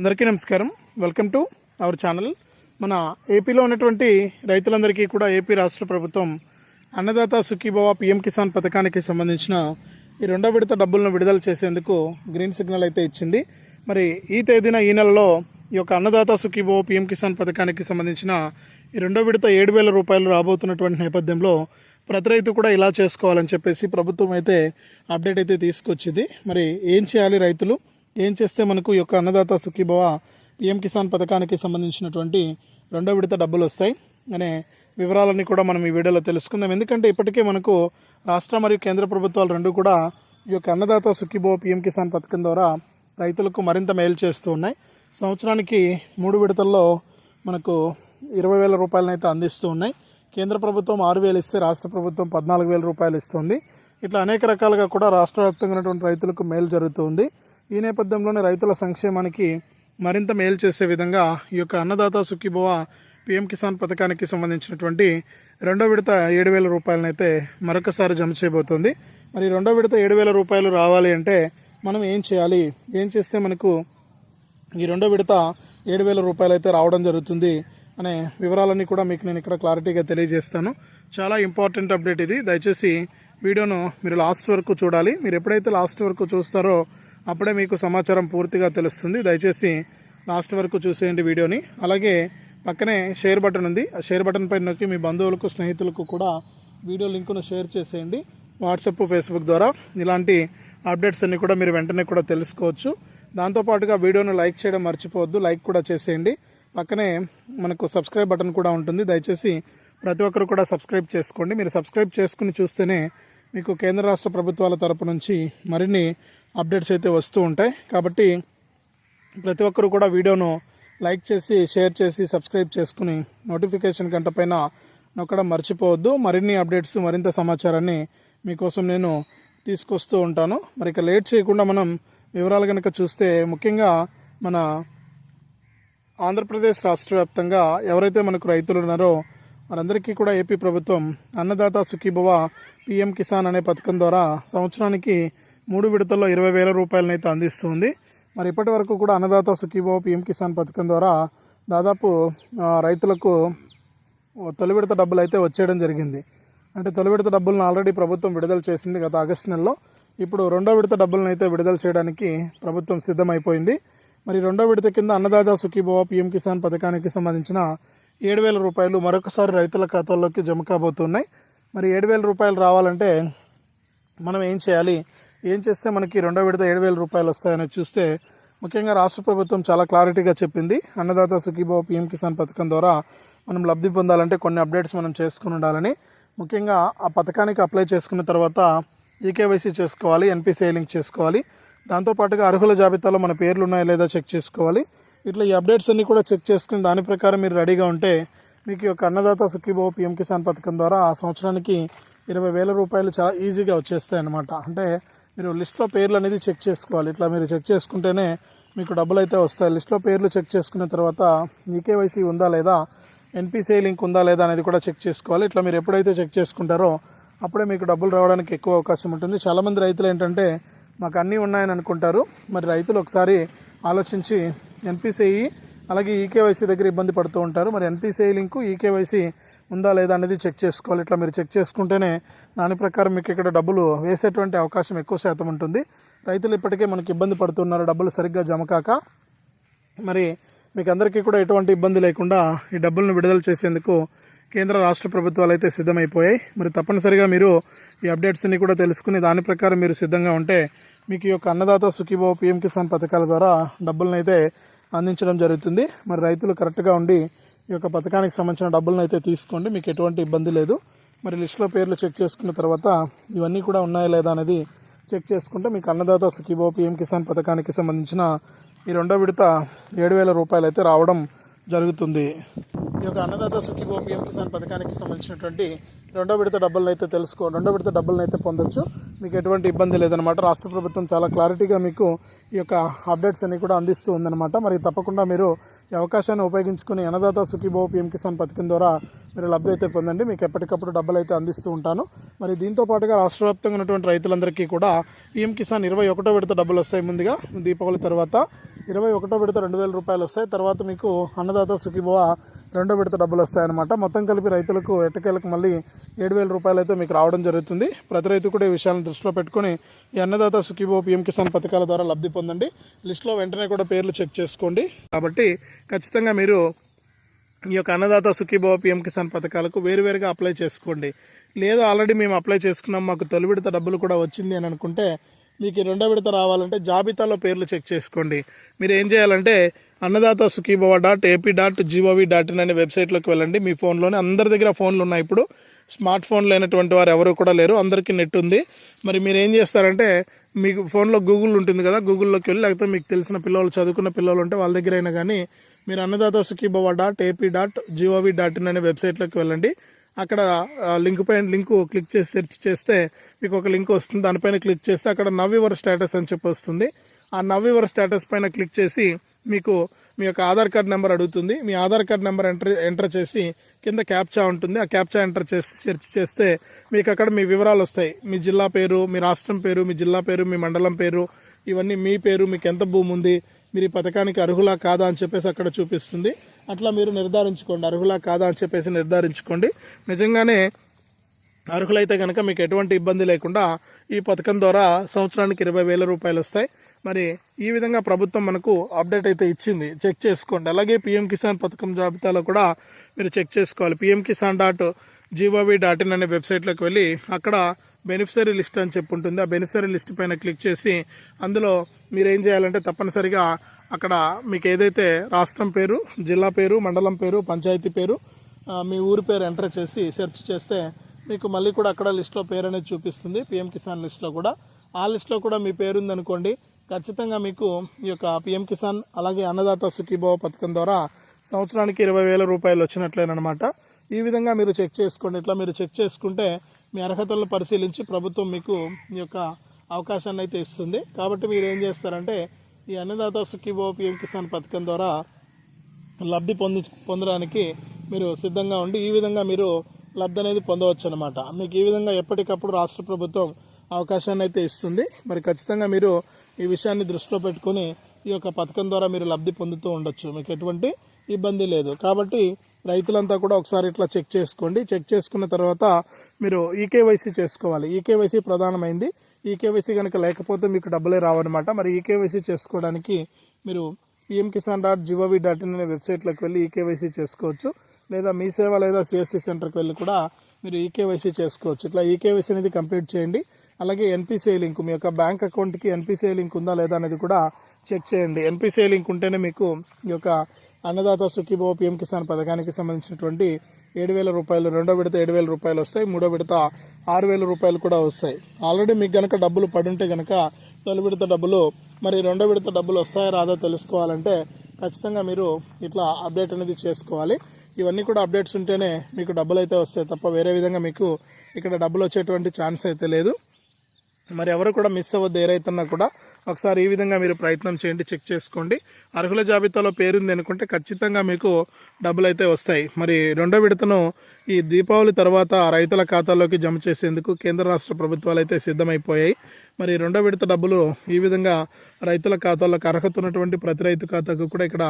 అందరికీ నమస్కారం. Welcome to our channel మన ఏపీలో ఉన్నటువంటి రైతులందరికీ కూడా ఏపీ రాష్ట్ర ప్రభుత్వం అన్నదాత సుఖీభవ పిఎం కిసాన్ పథకానికి సంబంధించిన ఈ రెండో విడత డబ్బులను విడుదల చేసేందుకు గ్రీన్ సిగ్నల్ అయితే ఇచ్చింది. మరి ఈ తేదీన ఈ నెలలో ఈ యొక్క అన్నదాత సుఖీభవ పిఎం కిసాన్ పథకానికి సంబంధించిన ఈ రెండో విడత ఏడు వేల రూపాయలు రాబోతున్నటువంటి నేపథ్యంలో ప్రతి రైతు కూడా ఇలా చేసుకోవాలని చెప్పేసి ప్రభుత్వం అయితే అప్డేట్ అయితే తీసుకొచ్చింది. మరి ఏం చేయాలి రైతులు? ఏం చేస్తే మనకు ఈ యొక్క అన్నదాత సుఖీభవ పిఎం కిసాన్ పథకానికి సంబంధించినటువంటి రెండో విడత డబ్బులు వస్తాయి. అనే వివరాలన్నీ కూడా మనం ఈ వీడియోలో తెలుసుకుందాం. ఎందుకంటే ఇప్పటికే మనకు రాష్ట్ర మరియు కేంద్ర ప్రభుత్వాలు రెండు కూడా ఈ యొక్క అన్నదాత సుఖీభవ పిఎం కిసాన్ పథకం ద్వారా రైతులకు మరింత మేలు చేస్తూ ఉన్నాయి. సంవత్సరానికి మూడు విడతల్లో మనకు ఇరవై వేల రూపాయలను అయితే అందిస్తూ ఉన్నాయి. కేంద్ర ప్రభుత్వం ఆరు వేలు ఇస్తే రాష్ట్ర ప్రభుత్వం పద్నాలుగు వేల రూపాయలు ఇస్తుంది. ఇట్లా అనేక రకాలుగా కూడా రాష్ట్ర వ్యాప్తంగా ఉన్నటువంటి రైతులకు మేలు జరుగుతుంది ఈ నేపథ్యంలోనే రైతుల సంక్షేమానికి మరింత మేలు చేసే విధంగా ఈ యొక్క అన్నదాత సుఖీభవ పిఎం కిసాన్ పథకానికి సంబంధించినటువంటి రెండో విడత ఏడు వేల రూపాయలనైతే మరొకసారి జమ చేయబోతోంది. మరి రెండో విడత ఏడు వేల రూపాయలు రావాలి అంటే మనం ఏం చేయాలి? ఏం చేస్తే మనకు ఈ రెండో విడత ఏడు వేల రూపాయలు అయితే రావడం జరుగుతుంది అనే వివరాలన్నీ కూడా మీకు నేను ఇక్కడ క్లారిటీగా తెలియజేస్తాను. చాలా ఇంపార్టెంట్ అప్డేట్ ఇది. దయచేసి వీడియోను మీరు లాస్ట్ వరకు చూడాలి. మీరు ఎప్పుడైతే లాస్ట్ వరకు చూస్తారో అప్పుడే మీకు సమాచారం పూర్తిగా తెలుస్తుంది. దయచేసి లాస్ట్ వరకు చూసేయండి వీడియోని. అలాగే పక్కనే షేర్ బటన్ ఉంది. ఆ షేర్ బటన్ పైన నొక్కి మీ బంధువులకు స్నేహితులకు కూడా వీడియో లింకును షేర్ చేసేయండి. వాట్సప్ ఫేస్బుక్ ద్వారా ఇలాంటి అప్డేట్స్ అన్నీ కూడా మీరు వెంటనే కూడా తెలుసుకోవచ్చు. దాంతోపాటుగా వీడియోను లైక్ చేయడం మర్చిపోవద్దు. లైక్ కూడా చేసేయండి. పక్కనే మనకు సబ్స్క్రైబ్ బటన్ కూడా ఉంటుంది. దయచేసి ప్రతి ఒక్కరు కూడా సబ్స్క్రైబ్ చేసుకోండి. మీరు సబ్స్క్రైబ్ చేసుకుని చూస్తేనే మీకు కేంద్ర రాష్ట్ర ప్రభుత్వాల తరపు నుంచి మరిన్ని అప్డేట్స్ అయితే వస్తూ ఉంటాయి. కాబట్టి ప్రతి ఒక్కరు కూడా వీడియోను లైక్ చేసి షేర్ చేసి సబ్స్క్రైబ్ చేసుకుని నోటిఫికేషన్ గంట పైన నొక్కడం మర్చిపోవద్దు. మరిన్ని అప్డేట్స్ మరింత సమాచారాన్ని మీకోసం నేను తీసుకొస్తూ ఉంటాను. మరి ఇక లేట్ చేయకుండా మనం వివరాలు కనుక చూస్తే ముఖ్యంగా మన ఆంధ్రప్రదేశ్ రాష్ట్ర వ్యాప్తంగా ఎవరైతే మనకు రైతులు ఉన్నారో వారందరికీ కూడా ఏపీ ప్రభుత్వం అన్నదాత సుఖీభవ పిఎం కిసాన్ అనే పథకం ద్వారా సంవత్సరానికి మూడు విడతల్లో ఇరవై వేల రూపాయలనైతే అందిస్తుంది. మరి ఇప్పటి వరకు కూడా అన్నదాత సుఖీభావ పిఎం కిసాన్ పథకం ద్వారా దాదాపు రైతులకు తొలి విడత డబ్బులు అయితే వచ్చేయడం జరిగింది. అంటే తొలి విడత డబ్బులను ఆల్రెడీ ప్రభుత్వం విడుదల చేసింది గత ఆగస్టు నెలలో. ఇప్పుడు రెండో విడత డబ్బులను అయితే విడుదల చేయడానికి ప్రభుత్వం సిద్ధమైపోయింది. మరి రెండో విడత కింద అన్నదాత సుఖీభవ పిఎం కిసాన్ పథకానికి సంబంధించిన ఏడు వేల రూపాయలు మరొకసారి రైతుల ఖాతాల్లోకి జమ కాబోతున్నాయి. మరి ఏడు వేల రూపాయలు రావాలంటే మనం ఏం చేయాలి? ఏం చేస్తే మనకి రెండో విడత ఏడు వేల రూపాయలు వస్తాయని చూస్తే ముఖ్యంగా రాష్ట్ర ప్రభుత్వం చాలా క్లారిటీగా చెప్పింది. అన్నదాత సుఖీభావ పిఎం కిసాన్ పథకం ద్వారా మనం లబ్ధి పొందాలంటే కొన్ని అప్డేట్స్ మనం చేసుకుని ఉండాలని. ముఖ్యంగా ఆ పథకానికి అప్లై చేసుకున్న తర్వాత ఈకేవైసీ చేసుకోవాలి ఎన్పిసిఐ లింక్ చేసుకోవాలి. దాంతోపాటుగా అర్హుల జాబితాలో మన పేర్లు ఉన్నాయో లేదో చెక్ చేసుకోవాలి. ఇట్లా ఈ అప్డేట్స్ అన్నీ కూడా చెక్ చేసుకుని దాని ప్రకారం మీరు రెడీగా ఉంటే మీకు ఈ యొక్క అన్నదాత సుఖీభావ పీఎం కిసాన్ పథకం ద్వారా ఆ సంవత్సరానికి ఇరవై వేల రూపాయలు చాలా ఈజీగా వచ్చేస్తాయి అన్నమాట అంటే మీరు లిస్ట్లో పేర్లు అనేది చెక్ చేసుకోవాలి. ఇట్లా మీరు చెక్ చేసుకుంటేనే మీకు డబ్బులు అయితే వస్తాయి. లిస్ట్లో పేర్లు చెక్ చేసుకున్న తర్వాత ఈకేవైసీ ఉందా లేదా ఎన్పిసిఐ లింక్ ఉందా లేదా అనేది కూడా చెక్ చేసుకోవాలి. ఇట్లా మీరు ఎప్పుడైతే చెక్ చేసుకుంటారో అప్పుడే మీకు డబ్బులు రావడానికి ఎక్కువ అవకాశం ఉంటుంది. చాలామంది రైతులు ఏంటంటే మాకు అన్నీ ఉన్నాయని అనుకుంటారు. మరి రైతులు ఒకసారి ఆలోచించి ఎన్పిసిఐ అలాగే ఈకేవైసీ దగ్గర ఇబ్బంది పడుతూ ఉంటారు. మరి ఎన్పిసిఐ లింకు ఈకేవైసీ ఉందా లేదా అనేది చెక్ చేసుకోవాలి. ఇట్లా మీరు చెక్ చేసుకుంటేనే దాని ప్రకారం మీకు ఇక్కడ డబ్బులు వేసేటువంటి అవకాశం ఎక్కువ శాతం ఉంటుంది. రైతులు ఇప్పటికే మనకి ఇబ్బంది పడుతున్నారు. డబ్బులు సరిగ్గా జమ కాక మరి మీకు అందరికీ కూడా ఎటువంటి ఇబ్బంది లేకుండా ఈ డబ్బులను విడుదల చేసేందుకు కేంద్ర రాష్ట్ర ప్రభుత్వాలు అయితే సిద్ధమైపోయాయి. మరి తప్పనిసరిగా మీరు ఈ అప్డేట్స్ని కూడా తెలుసుకుని దాని ప్రకారం మీరు సిద్ధంగా ఉంటే మీకు ఈ యొక్క అన్నదాత సుఖీభావ పిఎం కిసాన్ పథకాల ద్వారా డబ్బులను అయితే అందించడం జరుగుతుంది. మరి రైతులు కరెక్ట్గా ఉండి ఈ యొక్క పథకానికి సంబంధించిన డబ్బులను అయితే తీసుకోండి. మీకు ఎటువంటి ఇబ్బంది లేదు. మరి లిస్టులో పేర్లు చెక్ చేసుకున్న తర్వాత ఇవన్నీ కూడా ఉన్నాయా లేదా అనేది చెక్ చేసుకుంటే మీకు అన్నదాత సుఖీబో పిఎం కిసాన్ పథకానికి సంబంధించిన ఈ రెండో విడత ఏడు వేల రూపాయలు అయితే రావడం జరుగుతుంది. ఈ యొక్క అన్నదాత సుఖీబో పిఎం కిసాన్ పథకానికి సంబంధించినటువంటి రెండో విడత డబ్బులను అయితే తెలుసుకో రెండో విడత డబ్బులను అయితే పొందొచ్చు. మీకు ఎటువంటి ఇబ్బంది లేదనమాట రాష్ట్ర ప్రభుత్వం చాలా క్లారిటీగా మీకు ఈ యొక్క అప్డేట్స్ అన్ని కూడా అందిస్తూ ఉందన్నమాట. మరి తప్పకుండా మీరు ఈ అవకాశాన్ని ఉపయోగించుకుని అన్నదాత సుఖీభావ పిఎం కిసాన్ పథకం ద్వారా మీరు లబ్ధి అయితే పొందండి. మీకు ఎప్పటికప్పుడు డబ్బులు అయితే అందిస్తూ ఉంటాను. మరి దీంతో పాటుగా రాష్ట్ర వ్యాప్తంగా ఉన్నటువంటి రైతులందరికీ కూడా పిఎం కిసాన్ ఇరవై ఒకటో విడత డబ్బులు వస్తాయి ముందుగా దీపావళి తర్వాత. ఇరవై ఒకటో విడత రెండు వేల రూపాయలు వస్తాయి. తర్వాత మీకు అన్నదాత సుఖీభవ రెండో విడత డబ్బులు వస్తాయన్నమాట. మొత్తం కలిపి రైతులకు ఎట్టకేలకు మళ్ళీ ఏడు వేల రూపాయలు అయితే మీకు రావడం జరుగుతుంది. ప్రతి రైతు కూడా ఈ విషయాలను దృష్టిలో పెట్టుకొని ఈ అన్నదాత సుఖీభో పిఎం కిసాన్ పథకాల ద్వారా లబ్ధి పొందండి. లిస్టులో వెంటనే కూడా పేర్లు చెక్ చేసుకోండి. కాబట్టి ఖచ్చితంగా మీరు ఈ యొక్క అన్నదాత సుఖీభవ పిఎం కిసాన్ పథకాలకు వేరువేరుగా అప్లై చేసుకోండి. లేదా ఆల్రెడీ మేము అప్లై చేసుకున్నాం మాకు తొలి విడత డబ్బులు కూడా వచ్చింది అని అనుకుంటే మీకు రెండో విడత రావాలంటే జాబితాలో పేర్లు చెక్ చేసుకోండి. మీరు ఏం చేయాలంటే Annadata Sukhibhava dot AP dot G O V dot in అనే వెబ్సైట్లోకి వెళ్ళండి. మీ ఫోన్లోనే అందరి దగ్గర ఫోన్లు ఉన్నాయి. ఇప్పుడు స్మార్ట్ ఫోన్ లేనటువంటి వారు ఎవరు కూడా లేరు. అందరికీ నెట్ ఉంది. మరి మీరు ఏం చేస్తారంటే మీకు ఫోన్లో గూగుల్ ఉంటుంది కదా గూగుల్లోకి వెళ్ళి లేకపోతే మీకు తెలిసిన పిల్లలు చదువుకున్న పిల్లలు ఉంటే వాళ్ళ దగ్గర అయినా కానీ మీరు Annadata Sukhibhava dot AP dot G O V dot in అనే వెబ్సైట్లోకి వెళ్ళండి. అక్కడ లింక్ పైన లింక్ క్లిక్ చేసి సెర్చ్ చేస్తే మీకు ఒక లింక్ వస్తుంది. దానిపైన క్లిక్ చేస్తే అక్కడ నవ్ యువర్ స్టేటస్ అని చెప్పి వస్తుంది. ఆ నవ్ యువర్ స్టేటస్ పైన క్లిక్ చేసి మీకు మీ యొక్క ఆధార్ కార్డ్ నెంబర్ అడుగుతుంది. మీ Aadhaar card number enter enter చేసి కింద క్యాప్చా ఉంటుంది. ఆ క్యాప్చా ఎంటర్ చేసి సెర్చ్ చేస్తే మీకు అక్కడ మీ వివరాలు వస్తాయి. మీ జిల్లా పేరు మీ రాష్ట్రం పేరు మీ జిల్లా పేరు మీ మండలం పేరు ఇవన్నీ మీ పేరు మీకు ఎంత భూమి ఉంది మీరు ఈ పథకానికి అర్హులా కాదా అని చెప్పేసి అక్కడ చూపిస్తుంది. అట్లా మీరు నిర్ధారించుకోండి. అర్హులా కాదా అని చెప్పేసి నిర్ధారించుకోండి. నిజంగానే అర్హులైతే కనుక మీకు ఎటువంటి ఇబ్బంది లేకుండా ఈ పథకం ద్వారా సంవత్సరానికి ఇరవై వేల రూపాయలు వస్తాయి. మరి ఈ విధంగా ప్రభుత్వం మనకు అప్డేట్ అయితే ఇచ్చింది. చెక్ చేసుకోండి. అలాగే పిఎం కిసాన్ పథకం జాబితాలో కూడా మీరు చెక్ చేసుకోవాలి. PM Kisan dot G O V dot in అనే వెబ్సైట్లోకి వెళ్ళి అక్కడ బెనిఫిషరీ లిస్ట్ అని చెప్పి ఉంటుంది ఆ బెనిఫిషరీ లిస్ట్ పైన క్లిక్ చేసి అందులో మీరు ఏం చేయాలంటే తప్పనిసరిగా అక్కడ మీకు ఏదైతే రాష్ట్రం పేరు జిల్లా పేరు మండలం పేరు పంచాయతీ పేరు మీ ఊరి పేరు ఎంటర్ చేసి సెర్చ్ చేస్తే మీకు మళ్ళీ కూడా అక్కడ లిస్ట్లో పేరు అనేది చూపిస్తుంది. పిఎం కిసాన్ లిస్ట్లో కూడా. ఆ లిస్ట్లో కూడా మీ పేరు ఉందనుకోండి ఖచ్చితంగా మీకు ఈ యొక్క పిఎం కిసాన్ అలాగే అన్నదాత సుఖీభావ పథకం ద్వారా సంవత్సరానికి ఇరవై వేల రూపాయలు వచ్చినట్లేనమాట ఈ విధంగా మీరు చెక్ చేసుకోండి. ఇట్లా మీరు చెక్ చేసుకుంటే మీ అర్హతలను పరిశీలించి ప్రభుత్వం మీకు ఈ యొక్క అవకాశాన్ని అయితే ఇస్తుంది. కాబట్టి మీరు ఏం చేస్తారంటే ఈ అన్నదాత సుఖీభో పిఎం కిసాన్ పథకం ద్వారా లబ్ధి పొంది పొందడానికి మీరు సిద్ధంగా ఉండి ఈ విధంగా మీరు లబ్ధి అనేది పొందవచ్చు అనమాట మీకు ఈ విధంగా ఎప్పటికప్పుడు రాష్ట్ర ప్రభుత్వం అవకాశాన్ని అయితే ఇస్తుంది. మరి ఖచ్చితంగా మీరు ఈ విషయాన్ని దృష్టిలో పెట్టుకొని ఈ యొక్క పథకం ద్వారా మీరు లబ్ధి పొందుతూ ఉండొచ్చు. మీకు ఎటువంటి ఇబ్బంది లేదు. కాబట్టి రైతులంతా కూడా ఒకసారి ఇట్లా చెక్ చేసుకోండి. చెక్ చేసుకున్న తర్వాత మీరు ఈకేవైసీ చేసుకోవాలి. ఈకేవైసీ ప్రధానమైంది. ఈకేవైసీ కనుక లేకపోతే మీకు డబ్బులే రావన్నమాట. మరి ఈకేవైసీ చేసుకోవడానికి మీరు PM Kisan dot G O V dot in అనే వెబ్సైట్లోకి వెళ్ళి ఈకేవైసీ చేసుకోవచ్చు. లేదా మీ సేవ లేదా సిఎస్సి సెంటర్కి వెళ్ళి కూడా మీరు ఈకేవైసీ చేసుకోవచ్చు. ఇట్లా ఈకేవైసీ అనేది కంప్లీట్ చేయండి. అలాగే ఎన్పిసిఐ లింక్ మీ యొక్క బ్యాంక్ అకౌంట్కి ఎన్పిసిఐ లింక్ ఉందా లేదా అనేది కూడా చెక్ చేయండి. ఎన్పిసిఐ లింక్ ఉంటేనే మీకు ఈ యొక్క అన్నదాత సుఖీభవ పిఎం కిసాన్ పథకానికి సంబంధించినటువంటి ఏడు వేల రూపాయలు రెండో విడత ఏడు వేల రూపాయలు వస్తాయి మూడో విడత ఆరు వేల రూపాయలు కూడా వస్తాయి. ఆల్రెడీ మీకు గనక డబ్బులు పడుంటే గనక తొలి విడత డబ్బులు మరి రెండో విడత డబ్బులు వస్తాయా రాదో తెలుసుకోవాలంటే ఖచ్చితంగా మీరు ఇట్లా అప్డేట్ అనేది చేసుకోవాలి. ఇవన్నీ కూడా అప్డేట్స్ ఉంటేనే మీకు డబ్బులు అయితే వస్తాయి తప్ప వేరే విధంగా మీకు ఇక్కడ డబ్బులు వచ్చేటువంటి ఛాన్స్ అయితే లేదు. మరి ఎవరు కూడా మిస్ అవ్వద్దు ఏరైతున్నా కూడా ఒకసారి ఈ విధంగా మీరు ప్రయత్నం చేయండి చెక్ చేసుకోండి. అర్హుల జాబితాలో పేరుంది అనుకుంటే ఖచ్చితంగా మీకు డబ్బులు అయితే వస్తాయి. మరి రెండో విడతను ఈ దీపావళి తర్వాత రైతుల ఖాతాల్లోకి జమ చేసేందుకు కేంద్ర రాష్ట్ర ప్రభుత్వాలు అయితే సిద్ధమైపోయాయి. మరి రెండో విడత డబ్బులు ఈ విధంగా రైతుల ఖాతాలకు అర్హత ఉన్నటువంటి ప్రతి రైతు ఖాతాకు కూడా ఇక్కడ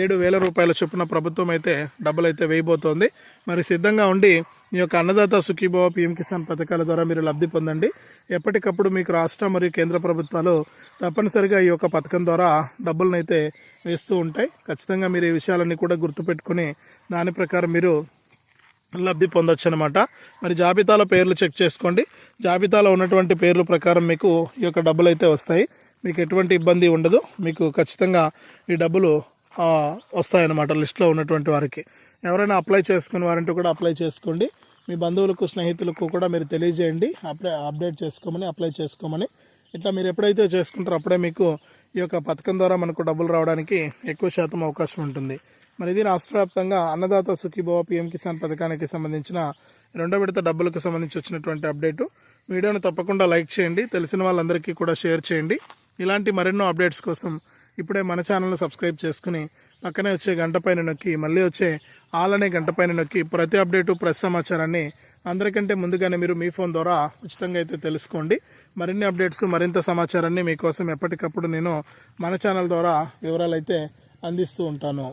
ఏడు వేల రూపాయల చొప్పున ప్రభుత్వం అయితే డబ్బులు అయితే వేయబోతోంది. మరి సిద్ధంగా ఉండి మీ యొక్క అన్నదాత సుఖీభావ పిఎం కిసాన్ పథకాల ద్వారా మీరు లబ్ధి పొందండి. ఎప్పటికప్పుడు మీకు రాష్ట్ర మరియు కేంద్ర ప్రభుత్వాలు తప్పనిసరిగా ఈ యొక్క పథకం ద్వారా డబ్బులను అయితే వేస్తూ ఉంటాయి. ఖచ్చితంగా మీరు ఈ విషయాలన్నీ కూడా గుర్తుపెట్టుకుని దాని ప్రకారం మీరు లబ్ధి పొందొచ్చు అనమాట మరి జాబితాలో పేర్లు చెక్ చేసుకోండి. జాబితాలో ఉన్నటువంటి పేర్లు ప్రకారం మీకు ఈ యొక్క డబ్బులు అయితే వస్తాయి. మీకు ఎటువంటి ఇబ్బంది ఉండదు. మీకు ఖచ్చితంగా ఈ డబ్బులు వస్తాయన్నమాట లిస్ట్లో ఉన్నటువంటి వారికి. ఎవరైనా అప్లై చేసుకున్న వారంటే కూడా అప్లై చేసుకోండి. మీ బంధువులకు స్నేహితులకు కూడా మీరు తెలియజేయండి. అప్లై అప్డేట్ చేసుకోమని అప్లై చేసుకోమని. ఇట్లా మీరు ఎప్పుడైతే చేసుకుంటారో అప్పుడే మీకు ఈ యొక్క పథకం ద్వారా మనకు డబ్బులు రావడానికి ఎక్కువ శాతం అవకాశం ఉంటుంది. మరి ఇది రాష్ట్ర వ్యాప్తంగా అన్నదాత సుఖీభవ పిఎం కిసాన్ పథకానికి సంబంధించిన రెండో విడత డబ్బులకు సంబంధించి వచ్చినటువంటి అప్డేటు. వీడియోను తప్పకుండా లైక్ చేయండి తెలిసిన వాళ్ళందరికీ కూడా షేర్ చేయండి. ఇలాంటి మరెన్నో అప్డేట్స్ కోసం ఇప్పుడే మన ఛానల్ను సబ్స్క్రైబ్ చేసుకుని పక్కనే వచ్చే గంట పైన నొక్కి మళ్ళీ వచ్చే ఆల్ అనే గంట పైన నొక్కి ప్రతి అప్డేటు ప్రతి సమాచారాన్ని అందరికంటే ముందుగానే మీరు మీ ఫోన్ ద్వారా ఉచితంగా అయితే తెలుసుకోండి. మరిన్ని అప్డేట్స్ మరింత సమాచారాన్ని మీకోసం ఎప్పటికప్పుడు నేను మన ఛానల్ ద్వారా వివరాలు అయితే అందిస్తూ ఉంటాను.